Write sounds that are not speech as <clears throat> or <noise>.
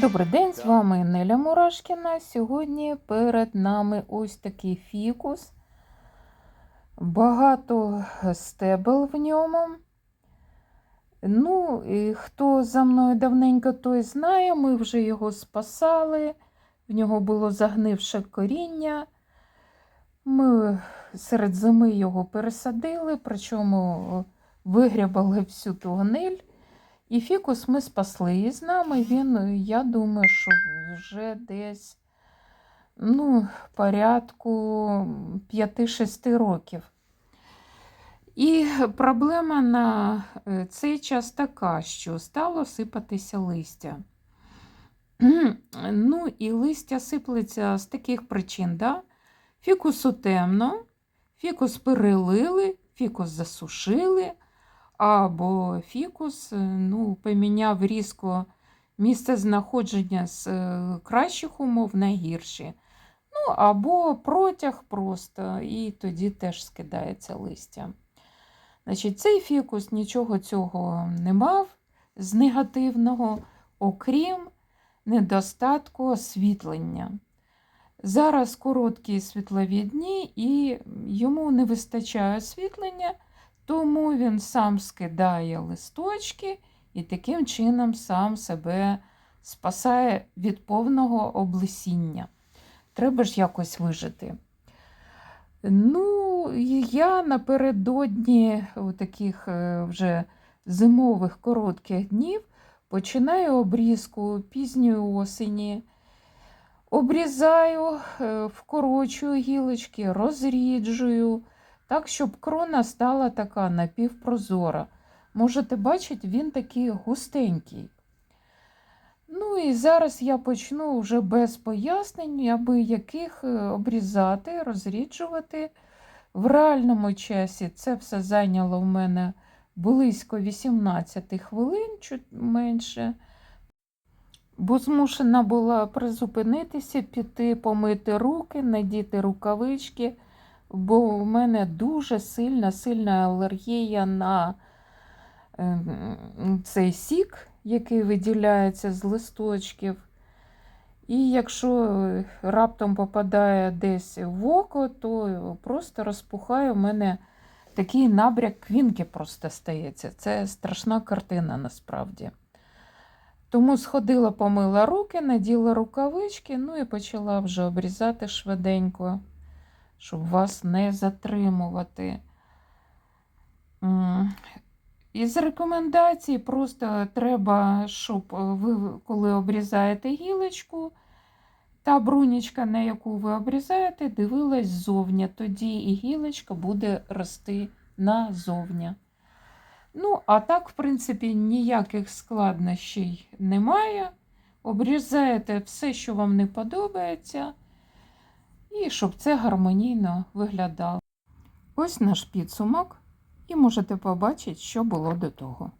Добрий день, з вами Неля Мурашкіна. Сьогодні перед нами ось такий фікус. Багато стебел в ньому. Ну, і хто за мною давненько, той знає, ми вже його спасали, в нього було загнивше коріння. Ми серед зими його пересадили, причому вигрібали всю ту гниль. І фікус ми спасли. І з нами він, я думаю, що вже десь ну, порядку 5-6 років. І проблема на е, цей час така, що стало сипатися листя. <clears throat> Ну, і листя сиплеться з таких причин. Да? Фікусу темно, фікус перелили, фікус засушили або фікус ну, поміняв різко місце знаходження з е, кращих умов на гірші. Ну, або протяг просто, і тоді теж скидається листя. Значить, Цей фікус нічого цього не мав з негативного, окрім недостатку освітлення. Зараз короткі світлові дні, і йому не вистачає освітлення. Тому він сам скидає листочки і таким чином сам себе спасає від повного облесіння. Треба ж якось вижити. Ну, я напередодні таких е, вже зимових коротких днів починаю обрізку пізньої осені. Обрізаю, е, вкорочую гілочки, розріджую так, щоб крона стала така напівпрозора. Можете бачити, він такий густенький. Ну і зараз я почну вже без пояснень, аби яких е, обрізати, розріджувати. В реальному часі це все зайняло в мене близько 18 хвилин, чуть менше. Бо змушена була призупинитися, піти помити руки, надіти рукавички бо в мене дуже сильна сильна алергія на ем, цей сік, який виділяється з листочків. І якщо раптом попадає десь в око, то просто розпухає. У мене такий набряк квінки просто стається. Це страшна картина насправді. Тому сходила, помила руки, наділа рукавички, ну і почала вже обрізати швиденько щоб вас не затримувати. Із рекомендацій просто треба, щоб ви, коли обрізаєте гілочку, та брунічка, на яку ви обрізаєте, дивилась ззовні. Тоді і гілочка буде рости назовні. Ну, а так, в принципі, ніяких складнощів немає. Обрізаєте все, що вам не подобається і щоб це гармонійно виглядало. Ось наш підсумок, і можете побачити, що було до того.